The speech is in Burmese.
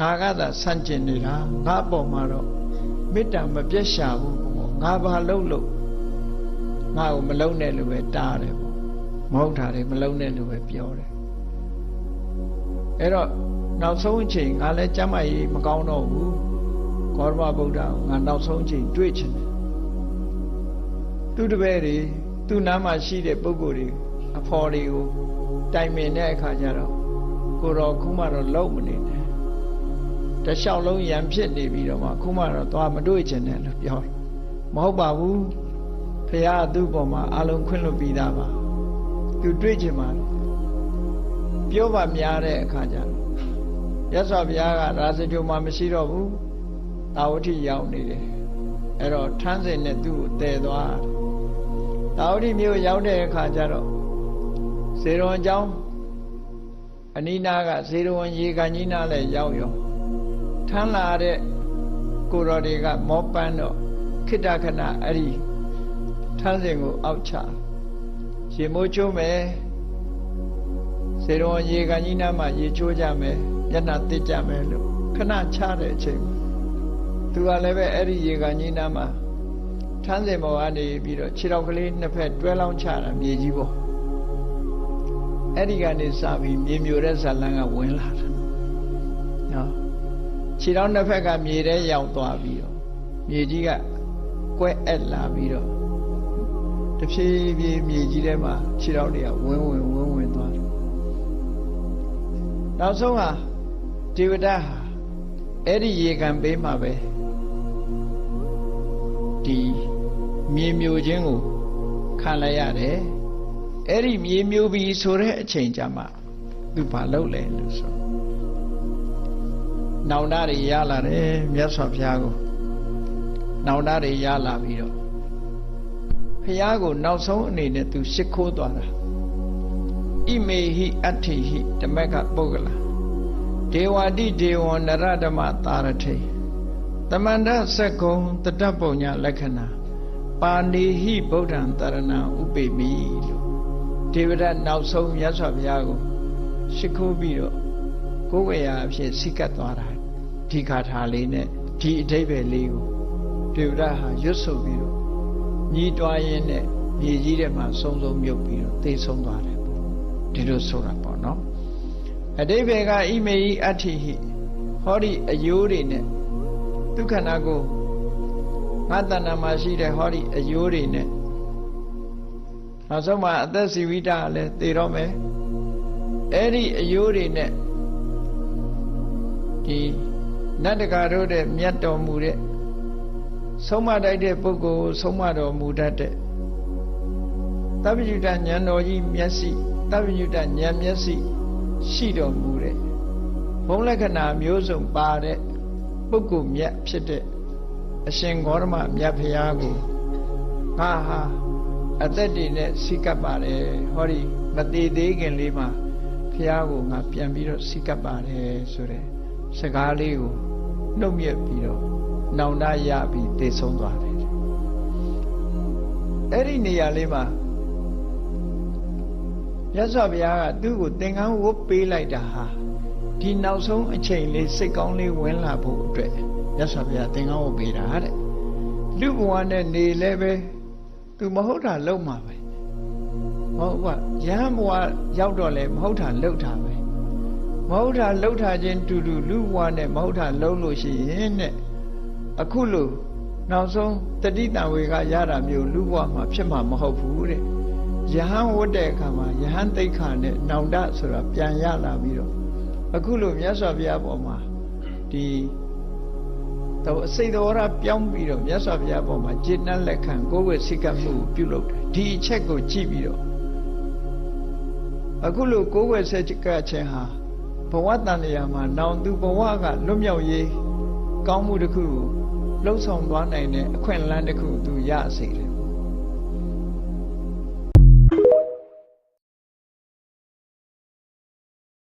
ငါကသာဆန့်ကျင်နေတာငါအပေါ်မှာတော့မေတ္တာမပြတ်ရှာဘူးပေါ့ငါဘာလုပ်လို့ငါ့ကိုမလုံးနဲ့လို့ပဲတားတယ်ပေါ့မဟုတ်တာတွေမလုံးနဲ့လို့ပဲပြောတယ်အဲ့တော့နောက်ဆုံးအချိန်ငါလည်းကျမ်းမာရေးမကောင်းတော့ဘူးကောရမဗုဒ္ဓကိုငါနောက်ဆုံးအချိန်တွေ့ချင်တယ်သူတပည့်တွေသူ့နားမှာရှိတဲ့ပုဂ္ဂိုလ်တွေအဖော်တွေကိုတိုင်ပင်တဲ့အခါကျတော့ကိုတော်ခုမှတော့လုံးမနေနဲ့ တလျှောက်လုံးရံဖြစ်နေပြီးတော့မှခုမှတော့သွားမတွေ့ချင်နဲ့လို့ပြောတယ်မဟုတ်ပါဘူးဖခင်ကသူ့ပေါ်မှာအလုံးခွင့်လွတ်ပြီးသားပါသူတွေ့ချင်ပါပြောပါများတဲ့အခါကျတော့ရသော်ဘုရားကရာဇဂိုမှာမရှိတော့ဘူးတာဝတိရောက်နေတယ်အဲ့တော့ထန်းစင်နဲ့သူ့ကိုတည်သွားတာဝတိမြို့ရောက်တဲ့အခါကျတော့ဇေရွန်အကြောင်းအနိနာကဇေရဝံရေကန်ကြီးနားလည်းရောက်ရော ထမ်းလာတဲ့ကိုတော်တွေကမောပန်းတော့ခိတ္တခဏအဲ့ဒီထမ်းစဉ်ကိုအောက်ချရေမိုးချိုးမယ်ဇေရဝံရေကန်ကြီးနားမှာရေချိုးကြမယ်မျက်နှာတစ်ကြမယ်လို့ခဏချတဲ့အချိန်မှာသူကလည်းပဲအဲ့ဒီရေကန်ကြီးနားမှာထမ်းစဉ်ပေါ်ကနေပြီးတော့ခြေတော်ကလေးနှစ်ဖက်တွဲလောင်းချတာမြေကြီးပေါ့အဲ့ဒီကနေစပြီးမြေမျိုးတဲ့ဇာလန်းကဝင်လာတာနော် ခြေတော်နှစ်ဖက်ကမြေထဲရောက်သွားပြီးတော့မြေကြီးကကွဲအက်လာပြီးတော့တဖြည်းဖြည်းမြေကြီးထဲမှာခြေတော်တွေကဝင်းဝင်ဝင်းဝင်သွားတယ်နောက်ဆုံးဟာဒေဝဒတ်ဟာအဲ့ဒီရေကန်ပေးမှာပဲဒီမြေမျိုးချင်းကိုခံလိုက်ရတယ်အဲ့ဒီမြေမျိုးပြီဆိုတဲ့အချိန်ကြမှာသူဘာလုပ်လဲလို့ဆို နောင်တတွေရလာတယ်မြတ်စွာဘုရားကိုနောင်တတွေရလာပြီးတော့ဘုရားကိုနောက်ဆုံးအနေနဲ့သူရှ िख ိုးသွားတာဣမေဟိအဋ္ဌိဟိဓမ္မကပုဂ္ဂလာဒေဝတိဒေဝနရဓမ္မတာရထိတမန္တသက္ကုံတတပုံညာလက္ခဏာပါဏိဟိဗုဒ္ဓံတရဏဥပေမိလို့ဒေဝရတ်နောက်ဆုံးမြတ်စွာဘုရားကိုရှ िख ိုးပြီးတော့ ကိုယ်ဝေယအဖြစ်စိတ်ကပ်သွားတာဒီခါထာလေးနဲ့ဒီအဓိပ္ပာယ်လေးကိုဒေဝရတ်ဟာရွတ်ဆိုပြီးတော့ညီးတွားရင်းနဲ့မြေကြီးထဲမှာဆုံးဆုံးမြုပ်ပြီးတော့သိဆုံးသွားတယ်ပေါ့ဒီလိုဆိုတာပေါ့နော်အဓိပ္ပာယ်ကဣမေဟိအဋ္ဌိဟိဟောဒီအယိုးတွေနဲ့ဒုက္ခနာကိုငါတဏ္ဍာမှာရှိတဲ့ဟောဒီအယိုးတွေနဲ့နောက်ဆုံးမှာအသက်စီဝိတာလည်းသေတော့မယ်အဲ့ဒီအယိုးတွေနဲ့ ဒီနတ်တကာတို့တဲ့မြတ်တော်မူတဲ့ဆုံးမတိုက်တဲ့ပုဂ္ဂိုလ်ဆုံးမတော်မူတတ်တဲ့တပ္ပညုတဉာဏ်တော်ကြီးမျက်စိတပ္ပညုတဉာဏ်မျက်စိရှိတော်မူတဲ့ဘုံလက္ခဏာမျိုးစုံပါတဲ့ပုဂ္ဂိုလ်မြတ်ဖြစ်တဲ့အရှင်ဂေါရမမြတ်ဖရာကိုငါဟာအသက်တည်နဲ့စိကပ်ပါတယ်ဟောဒီမသေးသေးခင်လေးမှာဖရာကိုငါပြန်ပြီးတော့စိကပ်ပါတယ်ဆိုတဲ့ စကားလေးကိုနှုတ်မြက်ပြီးတော့နောင်တရပြီးသိဆုံးသွားတယ်အဲ့ဒီနေရာလေးမှာရသော်ဘုရားကသူ့ကိုသင်္ကန်းဝတ်ပေးလိုက်တာဟာဒီနောက်ဆုံးအချိန်လေးစိတ်ကောင်းလေးဝင်လာဖို့အတွက်ရသော်ဘုရားသင်္ကန်းဝတ်ပေးတာတဲ့လူဘဝနဲ့နေလဲပဲသူမဟုတ်တာလုံမှာပဲမဟုတ်ကရဟန်းဘဝရောက်တော့လဲမဟုတ်တာလှုပ်တာပဲ မဟုတ်တာလှုပ်တာချင်းတူတူလူဘဝနဲ့မဟုတ်တာလှုပ်လို့ရှိရင်တဲ့အခုလို့နောက်ဆုံးတတိတံဝေကရတာမျိုးလူဘဝမှာဖြစ်မှာမဟုတ်ဘူးတဲ့ယဟန်ဝတ်တဲ့အခါမှာယဟန်တိတ်ခါနဲ့နောင်တဆိုတာပြန်ရလာပြီးတော့အခုလို့မြတ်စွာဘုရားပေါ်မှာဒီတော့အစိတ်တော်ရပြောင်းပြီးတော့မြတ်စွာဘုရားပေါ်မှာจิตနဲ့လက်ခံကိုယ်ဝေစိတ်ကမှုကိုပြုလုပ်တယ်ဒီအချက်ကိုကြည့်ပြီးတော့အခုလို့ကိုယ်ဝေစိတ်ကခြင်းဟာ ဘဝတန်လျာမှာနောင်သူဘဝကလွတ်မြောက်ရေးကောင်းမှုတစ်ခုကိုလှုပ်ဆောင်သွားနိုင်တဲ့အခွင့်အလမ်းတစ်ခုသူရစေတယ်